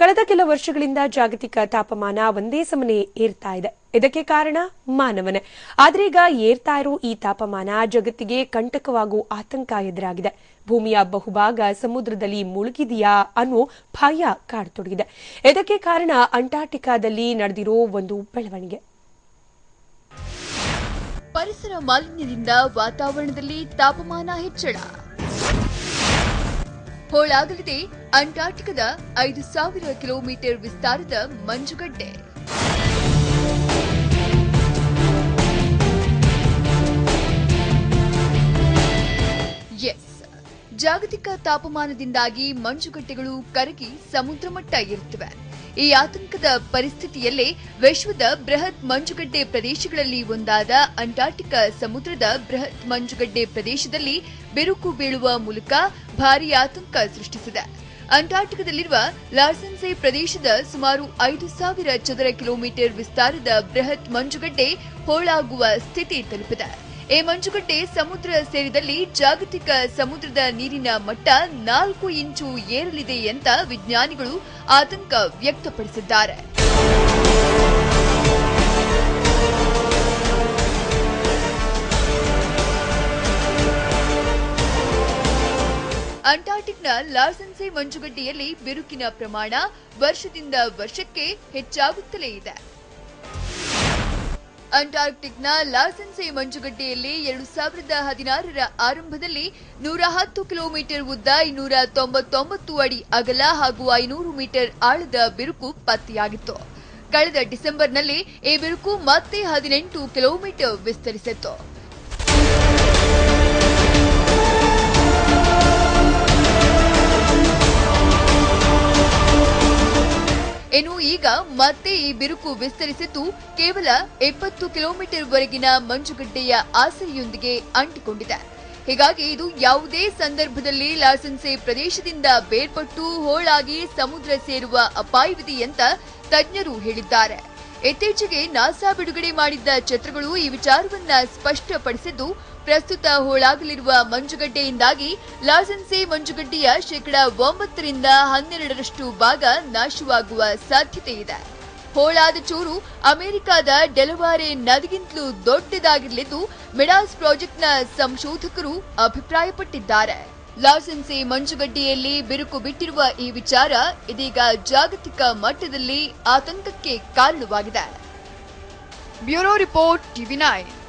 ಕಳೆದ ಕೆಲ ವರ್ಷಗಳಿಂದ ಜಾಗತಿಕ ತಾಪಮಾನ ಒಂದೇ ಸಮನೆ ಏರ್ತಾ ಇದೆ. ಇದಕ್ಕೆ ಕಾರಣ ಮಾನವನೇ. ಆದರೆ ಈಗ ಏರ್ತಾ ಇರೋ ಈ ತಾಪಮಾನ ಜಗತ್ತಿಗೆ ಕಂಟಕವಾಗುವ ಆತಂಕ ಎದುರಾಗಿದೆ. ಭೂಮಿಯ ಬಹುಭಾಗ ಸಮುದ್ರದಲ್ಲಿ ಮುಳುಗಿದೆಯಾ ಅನ್ನೋ ಭಯ ಕಾಡತೊಡಗಿದೆ. ಇದಕ್ಕೆ ಕಾರಣ ಅಂಟಾರ್ಟಿಕಾದಲ್ಲಿ ನಡೆದಿರೋ ಒಂದು ಬೆಳವಣಿಗೆ. ಪರಿಸರ ಮಾಲಿನ್ಯದಿಂದ ವಾತಾವರಣದಲ್ಲಿ ತಾಪಮಾನ ಹೆಚ್ಚಳ. ಹೋಳಾಗಲಿದೆ ಅಂಟಾರ್ಟಿಕದ ಐದು ಸಾವಿರ ಕಿಲೋಮೀಟರ್ ವಿಸ್ತಾರದ ಮಂಜುಗಡ್ಡೆ. ಎಸ್ ಜಾಗತಿಕ ತಾಪಮಾನದಿಂದಾಗಿ ಮಂಜುಗಡ್ಡೆಗಳು ಕರಗಿ ಸಮುದ್ರ ಮಟ್ಟ ಏರುತ್ತಿವೆ. ಈ ಆತಂಕದ ಪರಿಸ್ಥಿತಿಯಲ್ಲೇ ವಿಶ್ವದ ಬೃಹತ್ ಮಂಜುಗಡ್ಡೆ ಪ್ರದೇಶಗಳಲ್ಲಿ ಒಂದಾದ ಅಂಟಾರ್ಟಿಕ ಸಮುದ್ರದ ಬೃಹತ್ ಮಂಜುಗಡ್ಡೆ ಪ್ರದೇಶದಲ್ಲಿ ಬಿರುಕು ಬೀಳುವ ಮೂಲಕ ಭಾರೀ ಆತಂಕ ಸೃಷ್ಟಿಸಿದೆ. ಅಂಟಾರ್ಟಿಕದಲ್ಲಿರುವ ಲಾರ್ಸನ್ಸೆ ಪ್ರದೇಶದ ಸುಮಾರು ಐದು ಸಾವಿರ ಚದರ ಕಿಲೋಮೀಟರ್ ವಿಸ್ತಾರದ ಬೃಹತ್ ಮಂಜುಗಡ್ಡೆ ಹೋಳಾಗುವ ಸ್ಥಿತಿ ತಲುಪಿದೆ. ಈ ಮಂಜುಗಡ್ಡೆ ಸಮುದ್ರ ಸೇರಿದಲ್ಲಿ ಜಾಗತಿಕ ಸಮುದ್ರದ ನೀರಿನ ಮಟ್ಟ ನಾಲ್ಕು ಇಂಚು ಏರಲಿದೆ ಅಂತ ವಿಜ್ಞಾನಿಗಳು ಆತಂಕ ವ್ಯಕ್ತಪಡಿಸಿದ್ದಾರೆ. ಅಂಟಾರ್ಟಿಕ್ನ ಲಾಸೆನ್ಸೆ ಮಂಜುಗಡ್ಡೆಯಲ್ಲಿ ಬಿರುಕಿನ ಪ್ರಮಾಣ ವರ್ಷದಿಂದ ವರ್ಷಕ್ಕೆ ಹೆಚ್ಚಾಗುತ್ತಲೇ ಇದೆ. ಅಂಟಾರ್ಕ್ಟಿಕ್ನ ಲಾಸೆನ್ಸೆ ಮಂಜುಗಡ್ಡೆಯಲ್ಲಿ ಎರಡು ಸಾವಿರದ ಹದಿನಾರರ ಆರಂಭದಲ್ಲಿ ನೂರ ಹತ್ತು ಕಿಲೋಮೀಟರ್ ಉದ್ದ ಇನ್ನೂರ ತೊಂಬತ್ತೊಂಬತ್ತು ಅಡಿ ಅಗಲ ಹಾಗೂ ಐನೂರು ಮೀಟರ್ ಆಳದ ಬಿರುಕು ಪತ್ತೆಯಾಗಿತ್ತು. ಕಳೆದ ಡಿಸೆಂಬರ್ನಲ್ಲಿ ಈ ಬಿರುಕು ಮತ್ತೆ ಹದಿನೆಂಟು ಕಿಲೋಮೀಟರ್ ವಿಸ್ತರಿಸಿತ್ತು. ಇನ್ನು ಈಗ ಮತ್ತೆ ಈ ಬಿರುಕು ವಿಸ್ತರಿಸಿದ್ದು ಕೇವಲ ಇಪ್ಪತ್ತು ಕಿಲೋಮೀಟರ್ ವರೆಗಿನ ಮಂಜುಗಡ್ಡೆಯ ಆಸರೆಯೊಂದಿಗೆ ಅಂಟಿಕೊಂಡಿದೆ. ಹೀಗಾಗಿ ಇದು ಯಾವುದೇ ಸಂದರ್ಭದಲ್ಲಿ ಲಾಸನ್ಸೆ ಪ್ರದೇಶದಿಂದ ಬೇರ್ಪಟ್ಟು ಹೋಳಾಗಿ ಸಮುದ್ರ ಸೇರುವ ಅಪಾಯವಿದೆ ಅಂತ ತಜ್ಞರು ಹೇಳಿದ್ದಾರೆ. ಇತ್ತೀಚೆಗೆ ನಾಸಾ ಬಿಡುಗಡೆ ಮಾಡಿದ್ದ ಚಿತ್ರಗಳು ಈ ವಿಚಾರವನ್ನ ಸ್ಪಷ್ಟಪಡಿಸಿದ್ದು, ಪ್ರಸ್ತುತ ಹೋಳಾಗಲಿರುವ ಮಂಜುಗಡ್ಡೆಯಿಂದಾಗಿ ಲಾಸೆನ್ಸಿ ಮಂಜುಗಡ್ಡೆಯ ಶೇಕಡಾ ಒಂಬತ್ತರಿಂದ ಹನ್ನೆರಡರಷ್ಟು ಭಾಗ ನಾಶವಾಗುವ ಸಾಧ್ಯತೆ ಇದೆ. ಹೋಳಾದ ಚೂರು ಅಮೆರಿಕದ ಡೆಲವಾರೆ ನದಿಗಿಂತಲೂ ದೊಡ್ಡದಾಗಿರಲಿದ್ದು, ಮಿಡಾಸ್ ಪ್ರಾಜೆಕ್ಟ್ನ ಸಂಶೋಧಕರು ಅಭಿಪ್ರಾಯಪಟ್ಟಿದ್ದಾರೆ. ಲಾಸನ್ಸೆ ಮಂಜುಗಡ್ಡೆಯಲ್ಲಿ ಬಿರುಕು ಬಿಟ್ಟಿರುವ ಈ ವಿಚಾರ ಇದೀಗ ಜಾಗತಿಕ ಮಟ್ಟದಲ್ಲಿ ಆತಂಕಕ್ಕೆ ಕಾರಣವಾಗಿದೆ. Bureau report TV nine.